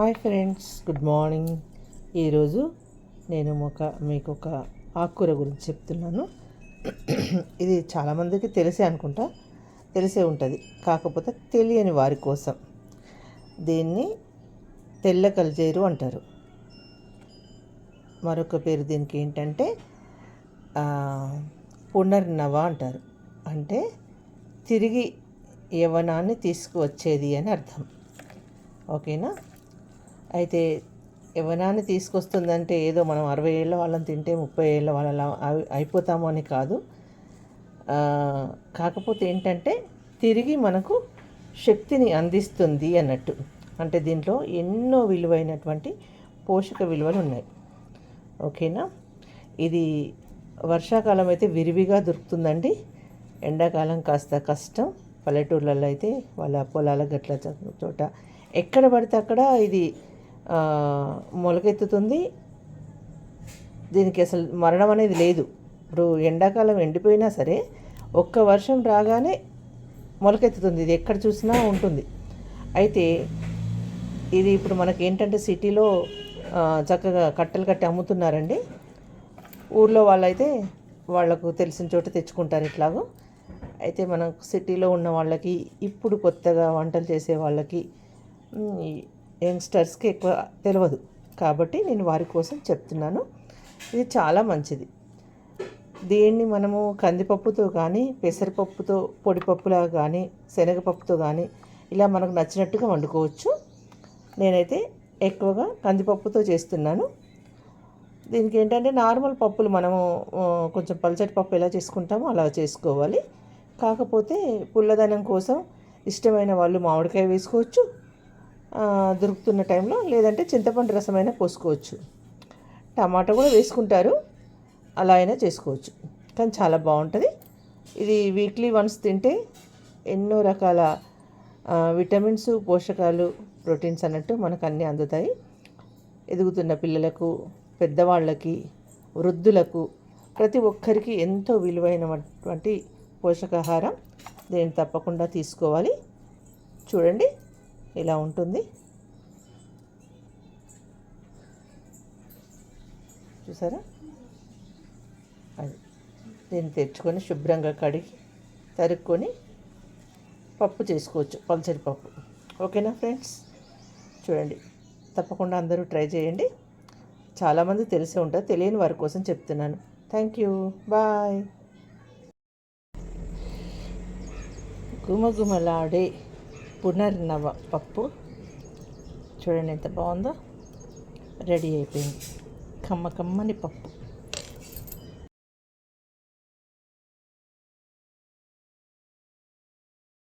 Hi friends good morning. ఈరోజు నేను ఒక మీకు ఒక ఆకుకూర గురించి చెప్తున్నాను. ఇది చాలామందికి తెలిసే అనుకుంటా తెలిసే ఉంటుంది. కాకపోతే తెలియని వారి కోసం. దీన్ని తెల్ల కలిజేరు అంటారు. మరొక పేరు దీనికి ఏంటంటే పునర్నవ అంటారు. అంటే తిరిగి యవనాన్ని తీసుకువచ్చేది అని అర్థం. ఓకేనా? అయితే యవ్వనాన్ని తీసుకొస్తుందంటే ఏదో మనం అరవై ఏళ్ళ వాళ్ళని తింటే ముప్పై ఏళ్ళ వాళ్ళ అయిపోతాము అని కాదు. కాకపోతే ఏంటంటే తిరిగి మనకు శక్తిని అందిస్తుంది అన్నట్టు. అంటే దీంట్లో ఎన్నో విలువైనటువంటి పోషక విలువలు ఉన్నాయి. ఓకేనా? ఇది వర్షాకాలం అయితే విరివిగా దొరుకుతుందండి. ఎండాకాలం కాస్త కష్టం. పల్లెటూర్లలో అయితే వాళ్ళ పొలాల గట్ల చోట ఎక్కడ పడితే అక్కడ ఇది మొలకెత్తుతుంది. దీనికి అసలు మరణం అనేది లేదు. ఇప్పుడు ఎండాకాలం ఎండిపోయినా సరే ఒక్క వర్షం రాగానే మొలకెత్తుతుంది. ఇది ఎక్కడ చూసినా ఉంటుంది. అయితే ఇది ఇప్పుడు మనకి ఏంటంటే సిటీలో చక్కగా కట్టెలు కట్టి అమ్ముతున్నారండి. ఊర్లో వాళ్ళైతే వాళ్ళకు తెలిసిన చోట తెచ్చుకుంటారు ఇట్లాగో. అయితే మనం సిటీలో ఉన్న వాళ్ళకి ఇప్పుడు కొత్తగా వంటలు చేసే వాళ్ళకి యంగ్స్టర్స్కి ఎక్కువ తెలియదు కాబట్టి నేను వారి కోసం చెప్తున్నాను. ఇది చాలా మంచిది. దీన్ని మనము కందిపప్పుతో కానీ పెసరపప్పుతో పొడిపప్పులా కానీ శనగపప్పుతో కానీ ఇలా మనకు నచ్చినట్టుగా వండుకోవచ్చు. నేనైతే ఎక్కువగా కందిపప్పుతో చేస్తున్నాను. దీనికి ఏంటంటే నార్మల్ పప్పులు మనము కొంచెం పల్చటి పప్పు ఎలా చేసుకుంటామో అలా చేసుకోవాలి. కాకపోతే పుల్లదనం కోసం ఇష్టమైన వాళ్ళు మామిడికాయ వేసుకోవచ్చు. దొరుకుతున్న టైంలో లేదంటే చింతపండు రసమైనా పోసుకోవచ్చు. టమాటా కూడా వేసుకుంటారు. అలా అయినా చేసుకోవచ్చు. కానీ చాలా బాగుంటుంది. ఇది వీక్లీ వన్స్ తింటే ఎన్నో రకాల విటమిన్స్ పోషకాలు ప్రోటీన్స్ అన్నట్టు మనకు అన్నీ అందుతాయి. ఎదుగుతున్న పిల్లలకు పెద్దవాళ్ళకి వృద్ధులకు ప్రతి ఒక్కరికి ఎంతో విలువైనటువంటి పోషకాహారం. దీన్ని తప్పకుండా తీసుకోవాలి. చూడండి. ఇలా ఉంటుంది. చూసారా? అది దీన్ని తెచ్చుకొని శుభ్రంగా కడిగి తరుక్కొని పప్పు చేసుకోవచ్చు పల్చడి పప్పు. ఓకేనా ఫ్రెండ్స్? చూడండి తప్పకుండా అందరూ ట్రై చేయండి. చాలామంది తెలిసి ఉంటుంది తెలియని వారి కోసం చెప్తున్నాను. థ్యాంక్ యూ బాయ్ గుమగుమలాడే పునర్నవ పప్పు. చూడండి ఎంత బాగుందో. రెడీ అయిపోయింది. కమ్మ కమ్మని పప్పు.